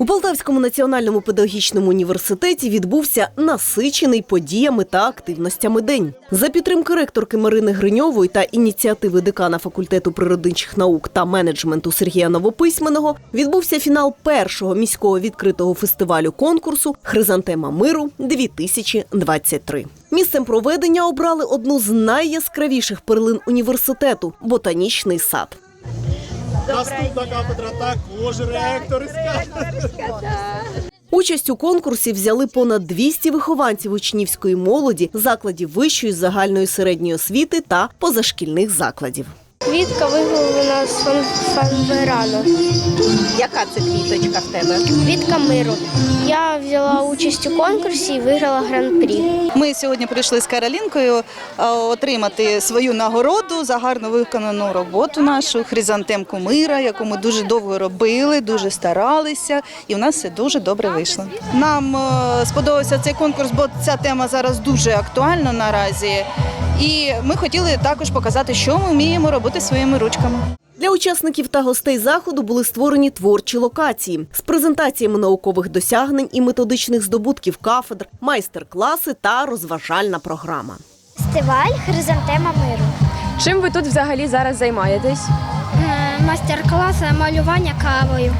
У Полтавському національному педагогічному університеті відбувся насичений подіями та активностями день. За підтримки ректорки Марини Гриньової та ініціативи декана факультету природничих наук та менеджменту Сергія Новописьменного відбувся фінал першого міського відкритого фестивалю конкурсу Хризантема миру 2023 Місцем проведення обрали одну з найяскравіших перлин університету ботанічний сад. Наступна кафедра також ректорська. Участь у конкурсі взяли понад 200 вихованців учнівської молоді, закладів вищої загальної середньої освіти та позашкільних закладів. Квітка виготовлена з фан- фанверану. Яка це квіточка в тебе? Квітка миру. Я взяла участь у конкурсі і виграла гран-прі. Ми сьогодні прийшли з Каролінкою отримати свою нагороду за гарно виконану роботу нашу хризантемку мира, яку ми дуже довго робили, дуже старалися, і в нас все дуже добре вийшло. Нам е, сподобався цей конкурс, бо ця тема зараз дуже актуальна наразі. І ми хотіли також показати, що ми вміємо робити своїми ручками. Для учасників та гостей заходу були створені творчі локації з презентаціями наукових досягнень і методичних здобутків кафедр, майстер-класи та розважальна програма. Фестиваль Хризантема миру. Чим ви тут взагалі зараз займаєтесь? Е, Мастер-клас малювання кавою.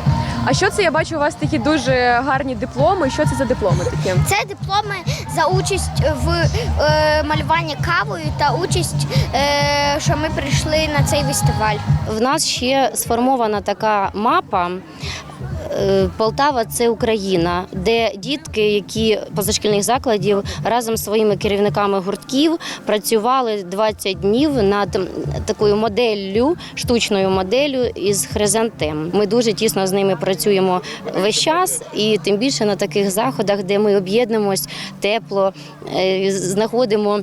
А що це я бачу у вас такі дуже гарні дипломи? Що це за дипломи такі? Це дипломи за участь в е, малюванні кавою та участь, е, що ми прийшли на цей фестиваль. В нас ще сформована така мапа. Е, Полтава це Україна, де дітки, які позашкільних закладів разом з своїми керівниками гуртків працювали 20 днів над такою моделлю, штучною моделлю із хризантем. Ми дуже тісно з ними працюємо весь час, і тим більше на таких заходах, де ми об'єднуємось тепло, е, знаходимо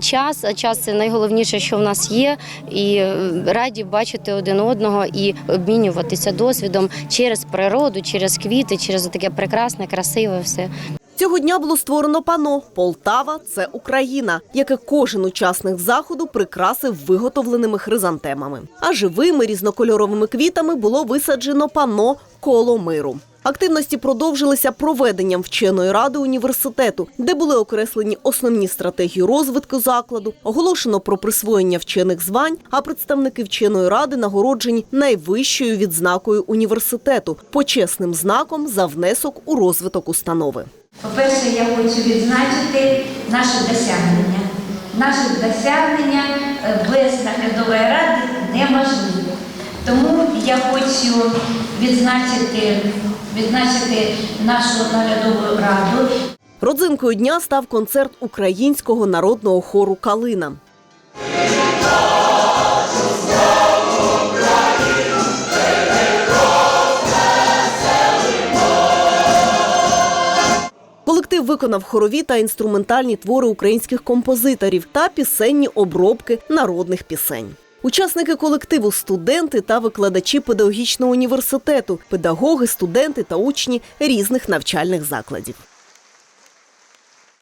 час. А час це найголовніше, що в нас є, і е, раді бачити один одного і обмінюватися досвідом через природу, через квіти, через таке прекрасне, красиве все. Цього дня було створено пано Полтава це Україна, яке кожен учасник заходу прикрасив виготовленими хризантемами. А живими різнокольоровими квітами було висаджено пано коло миру. Активності продовжилися проведенням вченої ради університету, де були окреслені основні стратегії розвитку закладу, оголошено про присвоєння вчених звань, а представники вченої ради нагороджені найвищою відзнакою університету почесним знаком за внесок у розвиток установи. По-перше, я хочу відзначити наше досягнення. Наше досягнення е, без наглядової ради неможливе. Тому я хочу відзначити, відзначити нашу наглядову раду Родзинкою дня став концерт українського народного хору Калина. Колектив виконав хорові та інструментальні твори українських композиторів та пісенні обробки народних пісень. Учасники колективу студенти та викладачі педагогічного університету, педагоги, студенти та учні різних навчальних закладів.